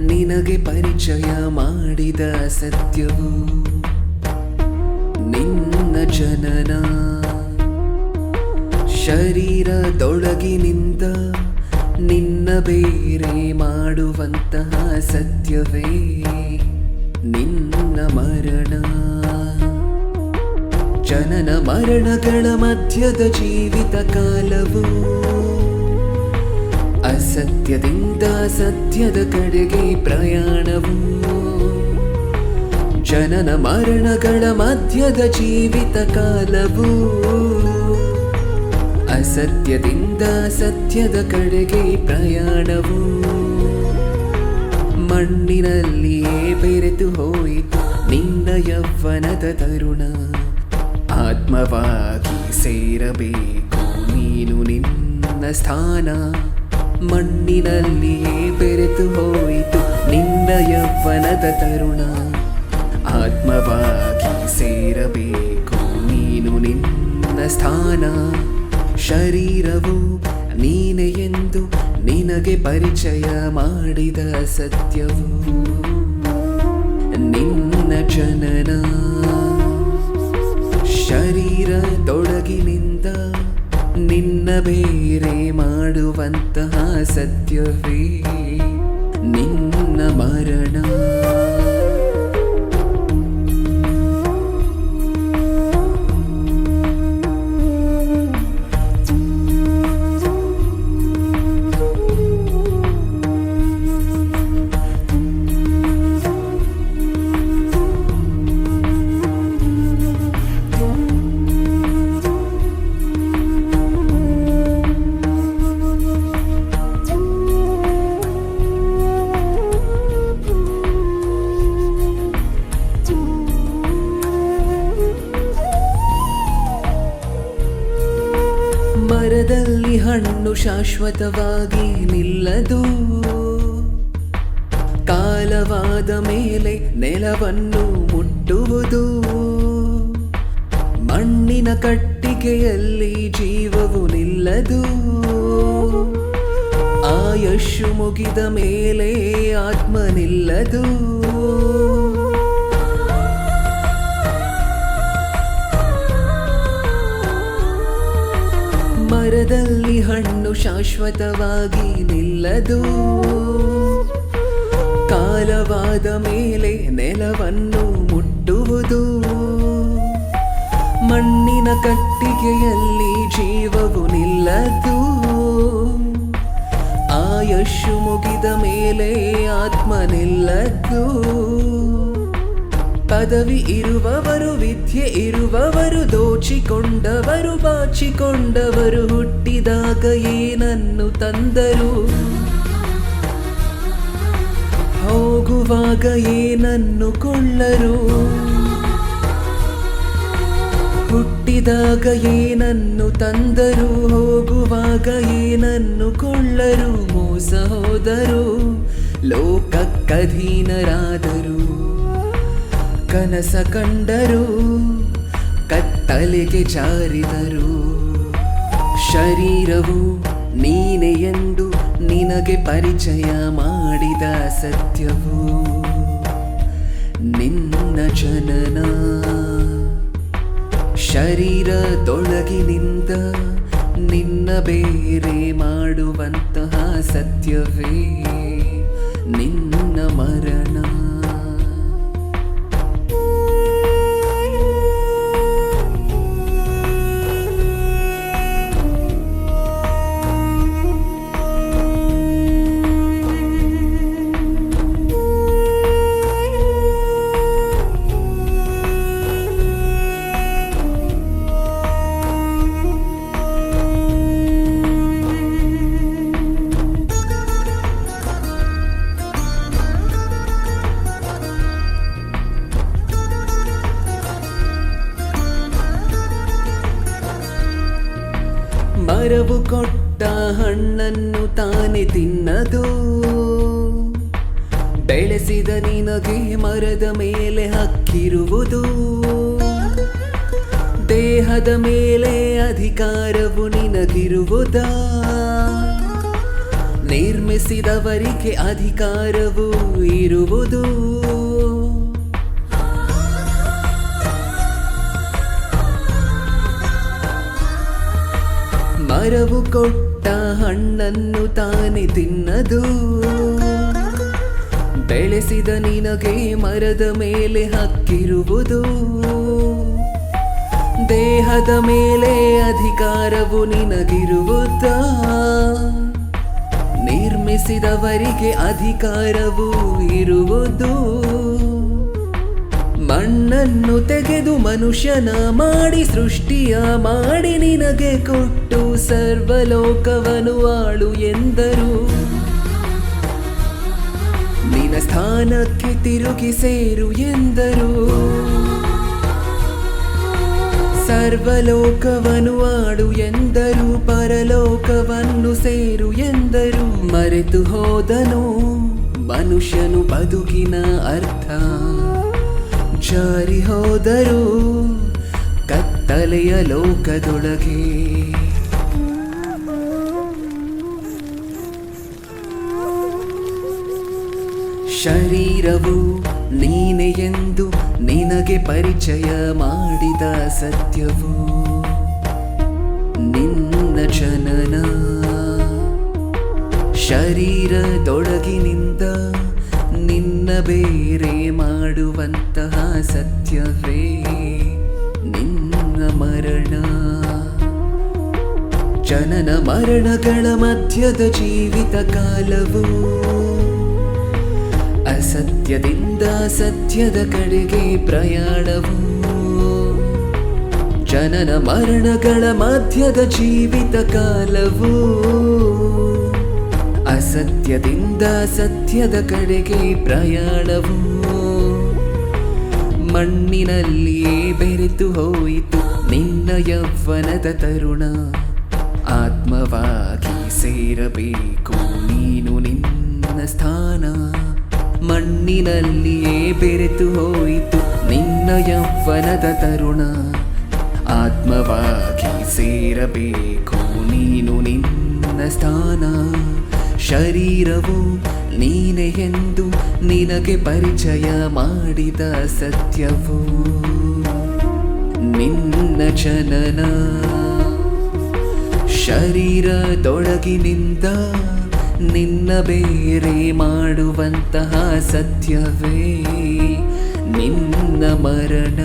ನಿನಗೆ ಪರಿಚಯ ಮಾಡಿದ ಸತ್ಯವು. ನಿನ್ನ ಜನನ ಶರೀರದೊಳಗಿನಿಂದ ನಿನ್ನ ಬೇರೆ ಮಾಡುವಂತಹ ಸತ್ಯವೇ. ನಿನ್ನ ಮರಣ, ಜನನ ಮರಣಗಳ ಮಧ್ಯದ ಜೀವಿತ ಕಾಲವು. ಅಸತ್ಯದಿಂದ ಸತ್ಯದ ಕಡೆಗೆ ಪ್ರಯಾಣವು. ಜನನ ಮರಣಗಳ ಮಧ್ಯದ ಜೀವಿತ ಕಾಲವು. ಅಸತ್ಯದಿಂದ ಸತ್ಯದ ಕಡೆಗೆ ಪ್ರಯಾಣವು. ಮಣ್ಣಿನಲ್ಲಿಯೇ ಬೆರೆತು ಹೋಯಿತು ನಿನ್ನ ಯೌವನದ ತರುಣ. ಆತ್ಮವಾಗಿ ಸೇರಬೇಕು ನೀನು ನಿನ್ನ ಸ್ಥಾನ. ಮಣ್ಣಿನಲ್ಲಿಯೇ ಬೆರೆತು ಹೋಯಿತು ನಿನ್ನ ಯೌವನದ ತರುಣ. ಆತ್ಮವಾಗಿ ಸೇರಬೇಕು ನೀನು ನಿನ್ನ ಸ್ಥಾನ. ಶರೀರವು ನೀನೆ ಎಂದು ನಿನಗೆ ಪರಿಚಯ ಮಾಡಿದ ಸತ್ಯವು. ನಿನ್ನ ಜನನ ಶರೀರ ತೊಡಗಿನಿಂದ ನಿನ್ನ ಬೇರೆ ಮಾಡುವಂತಹ ಸತ್ಯವೇ ನಿನ್ನ ಮರಣ. ಹಣ್ಣು ಶಾಶ್ವತವಾಗಿ ನಿಲ್ಲದು. ಕಾಲವಾದ ಮೇಲೆ ನೆಲವನ್ನು ಮುಟ್ಟುವುದು. ಮಣ್ಣಿನ ಕಟ್ಟಿಗೆಯಲ್ಲಿ ಜೀವವು ನಿಲ್ಲದು. ಆಯಶು ಮುಗಿದ ಮೇಲೆ ಆತ್ಮ ನಿಲ್ಲದು. ಹಣ್ಣು ಶಾಶ್ವತವಾಗಿ ನಿಲ್ಲದು. ಕಾಲವಾದ ಮೇಲೆ ನೆಲವನ್ನು ಮುಟ್ಟುವುದು. ಮಣ್ಣಿನ ಕಟ್ಟಿಗೆಯಲ್ಲಿ ಜೀವವು ನಿಲ್ಲದು. ಆಯಶು ಮುಗಿದ ಮೇಲೆ ಆತ್ಮ ನಿಲ್ಲದು. ಪದವಿ ಇರುವವರು, ವಿದ್ಯೆ ಇರುವವರು, ದೋಚಿಕೊಂಡವರು, ಬಾಚಿಕೊಂಡವರು, ಹುಟ್ಟಿದಾಗ ಏನನ್ನು ತಂದರು? ಹೋಗುವಾಗ ಏನನ್ನು ಕೊಳ್ಳರು? ಹುಟ್ಟಿದಾಗ ಏನನ್ನು ತಂದರು? ಹೋಗುವಾಗ ಏನನ್ನು ಕೊಳ್ಳರು? ಮೋಸ ಹೋದರು? ಲೋಕಕ್ಕಧೀನರಾದರು? ಕನಸ ಕಂಡರು, ಕತ್ತಲೆಗೆ ಜಾರಿದರು. ಶರೀರವು ನೀನೆ ಎಂದು ನಿನಗೆ ಪರಿಚಯ ಮಾಡಿದ ಸತ್ಯವು ನಿನ್ನ ಜನನ. ಶರೀರದೊಳಗಿನಿಂದ ನಿನ್ನ ಬೇರೆ ಮಾಡುವಂತಹ ಸತ್ಯವೇ ನಿನ್ನ ಮರಣ. ಮರವು ಕೊಟ್ಟ ಹಣ್ಣನ್ನು ತಾನೆ ತಿನ್ನದು ಬೆಳೆಸಿದ ನಿನಗೆ ಮರದ ಮೇಲೆ ಹಕ್ಕಿರುವುದು ದೇಹದ ಮೇಲೆ ಅಧಿಕಾರವು ನಿನಗಿರುವುದ ನಿರ್ಮಿಸಿದವರಿಗೆ ಅಧಿಕಾರವು ಇರುವುದು ಮರವು ಕೊಟ್ಟ ಹಣ್ಣನ್ನು ತಾನೆ ತಿನ್ನದು. ಬೆಳೆಸಿದ ನಿನಗೆ ಮರದ ಮೇಲೆ ಹಕ್ಕಿರುವುದು. ದೇಹದ ಮೇಲೆ ಅಧಿಕಾರವು ನಿನಗಿರುವುದ. ನಿರ್ಮಿಸಿದವರಿಗೆ ಅಧಿಕಾರವೂ ಇರುವುದು. ಮಣ್ಣನ್ನು ತೆಗೆದು ಮನುಷ್ಯನ ಮಾಡಿ ಸೃಷ್ಟಿಯ ಮಾಡಿ ನಿನಗೆ ಕೊಟ್ಟು ಸರ್ವಲೋಕವನು ಆಳು ಎಂದರು. ನಿನ ಸ್ಥಾನಕ್ಕೆ ತಿರುಗಿ ಸೇರು ಎಂದರು. ಸರ್ವಲೋಕವನು ಆಡು ಎಂದರು, ಪರಲೋಕವನ್ನು ಸೇರು ಎಂದರು. ಮರೆತು ಹೋದನು ಮನುಷ್ಯನು ಬದುಕಿನ ಅರ್ಥ. ಜಾರಿ ಹೋದರು ಕತ್ತಲೆಯ ಲೋಕದೊಳಗೆ. ಶರೀರವು ನೀನೆ ಎಂದು ನಿನಗೆ ಪರಿಚಯ ಮಾಡಿದ ಸತ್ಯವು ನಿನ್ನ ಜನನ. ಶರೀರದೊಳಗಿನಿಂದ ನಿನ್ನ ಬೇರೆ ಮಾಡುವಂತಹ ಸತ್ಯವೇ ನಿನ್ನ ಮರಣ. ಜನನ ಮರಣಗಳ ಮಧ್ಯದ ಜೀವಿತ ಕಾಲವು ಅಸತ್ಯದಿಂದ ಸತ್ಯದ ಕಡೆಗೆ ಪ್ರಯಾಣವು. ಜನನ ಮರಣಗಳ ಮಧ್ಯದ ಜೀವಿತ ಕಾಲವು ಅಸತ್ಯದಿಂದ ಸತ್ಯದ ಕಡೆಗೆ ಪ್ರಯಾಣವು. ಮಣ್ಣಿನಲ್ಲಿಯೇ ಬೆರೆತು ಹೋಯಿತು ನಿನ್ನ ಯೌವನದ ತರುಣ. ಆತ್ಮವಾಗಿ ಸೇರಬೇಕು ನೀನು ನಿನ್ನ ಸ್ಥಾನ. ಮಣ್ಣಿನಲ್ಲಿಯೇ ಬೆರೆತು ಹೋಯಿತು ನಿನ್ನ ಯೌವನದ ತರುಣ. ಆತ್ಮವಾಗಿ ಸೇರಬೇಕು ನೀನು ನಿನ್ನ ಸ್ಥಾನ. ಶರೀರವು ನೀನೆ ಎಂದು ನಿನಗೆ ಪರಿಚಯ ಮಾಡಿದ ಸತ್ಯವು. ನಿನ್ನ ಜನನ ಶರೀರದೊಳಗಿನಿಂದ ನಿನ್ನ ಬೇರೆ ಮಾಡುವಂತಹ ಸತ್ಯವೇ. ನಿನ್ನ ಮರಣ